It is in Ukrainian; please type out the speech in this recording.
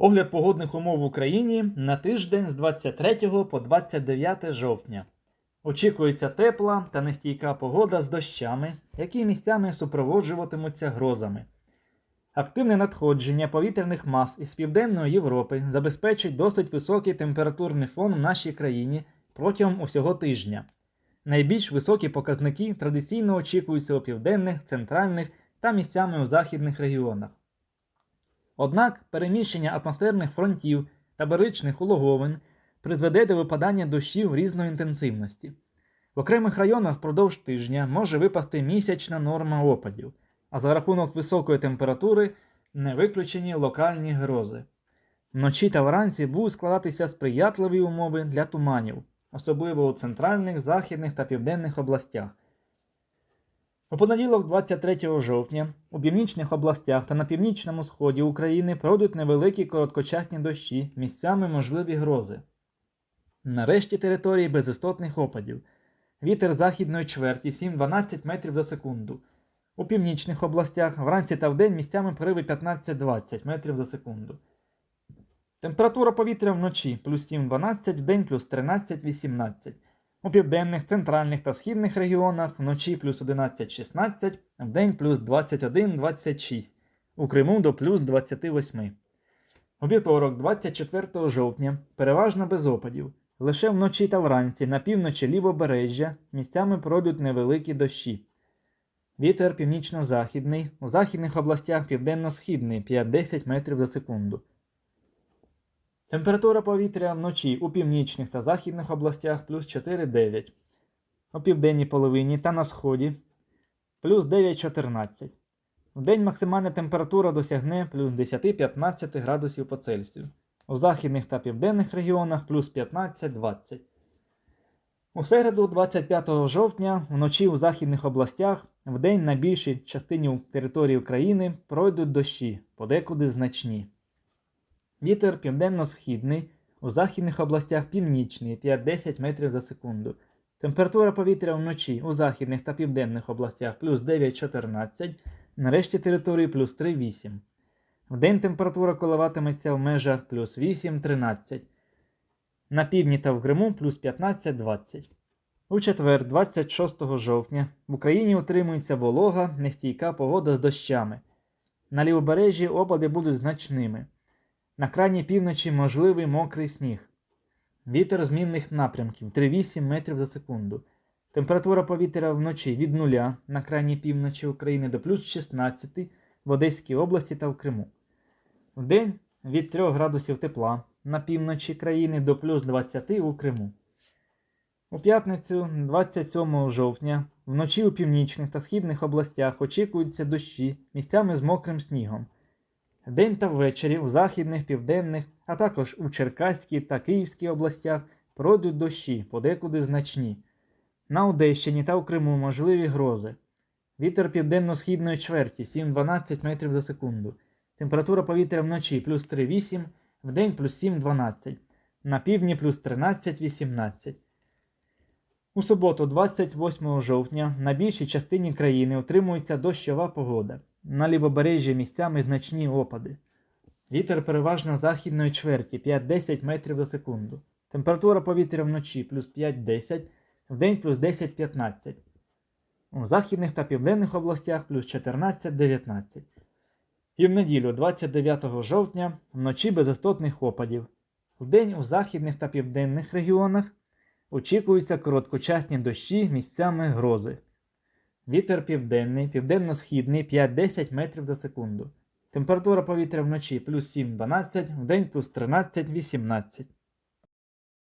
Огляд погодних умов в Україні на тиждень з 23 по 29 жовтня. Очікується тепла та нестійка погода з дощами, які місцями супроводжуватимуться грозами. Активне надходження повітряних мас із Південної Європи забезпечить досить високий температурний фон в нашій країні протягом усього тижня. Найбільш високі показники традиційно очікуються у південних, центральних та місцями у західних регіонах. Однак переміщення атмосферних фронтів та баричних улоговин призведе до випадання дощів різної інтенсивності. В окремих районах впродовж тижня може випасти місячна норма опадів, а за рахунок високої температури не виключені локальні грози. Вночі та вранці будуть складатися сприятливі умови для туманів, особливо у центральних, західних та південних областях. У понеділок, 23 жовтня, у північних областях та на північному сході України пройдуть невеликі короткочасні дощі, місцями можливі грози. Нарешті території без істотних опадів. Вітер західної чверті 7-12 метрів за секунду. У північних областях вранці та вдень місцями пориви 15-20 метрів за секунду. Температура повітря вночі плюс 7-12, вдень плюс 13-18. У південних, центральних та східних регіонах вночі плюс 11-16, вдень плюс 21-26, у Криму до плюс 28. У вівторок, 24 жовтня, переважно без опадів. Лише вночі та вранці на півночі лівобережжя місцями пройдуть невеликі дощі. Вітер північно-західний, у західних областях південно-східний 5-10 метрів за секунду. Температура повітря вночі у північних та західних областях плюс 4-9, у південній половині та на сході плюс 9-14. Вдень максимальна температура досягне плюс 10-15 градусів по Цельсію. У західних та південних регіонах плюс 15-20. У середу, 25 жовтня, вночі у західних областях, вдень на більшій частині території України пройдуть дощі, подекуди значні. Вітер південно-східний, у західних областях північний 5-10 метрів за секунду. Температура повітря вночі у західних та південних областях плюс 9-14, нарешті території плюс 3-8. Вдень температура коливатиметься в межах плюс 8-13. На півдні та в Криму плюс 15-20. У четвер, 26 жовтня, в Україні утримується волога, нестійка погода з дощами. На лівобережжі опади будуть значними. На крайній півночі можливий мокрий сніг. Вітер змінних напрямків 3-8 метрів за секунду. Температура повітря вночі від 0 на крайній півночі України до плюс 16 в Одеській області та в Криму. Вдень від 3 градусів тепла на півночі країни до плюс 20 у Криму. У п'ятницю, 27 жовтня, вночі у північних та східних областях очікуються дощі місцями з мокрим снігом. День та ввечері у західних, південних, а також у Черкаській та Київській областях пройдуть дощі, подекуди значні. На Одещині та у Криму можливі грози. Вітер південно-східної чверті 7-12 метрів за секунду. Температура повітря вночі плюс 3-8, вдень плюс 7-12, на півдні плюс 13-18. У суботу, 28 жовтня, на більшій частині країни утримується дощова погода. На лівобережжі місцями значні опади. Вітер переважно західної чверті 5-10 метрів за секунду. Температура повітря вночі плюс 5-10, вдень плюс 10-15. У західних та південних областях плюс 14-19. І в неділю, 29 жовтня, вночі без істотних опадів. Вдень у західних та південних регіонах очікуються короткочасні дощі місцями грози. Вітер південний, південно-східний 5-10 метрів за секунду. Температура повітря вночі плюс 7-12, вдень плюс 13-18.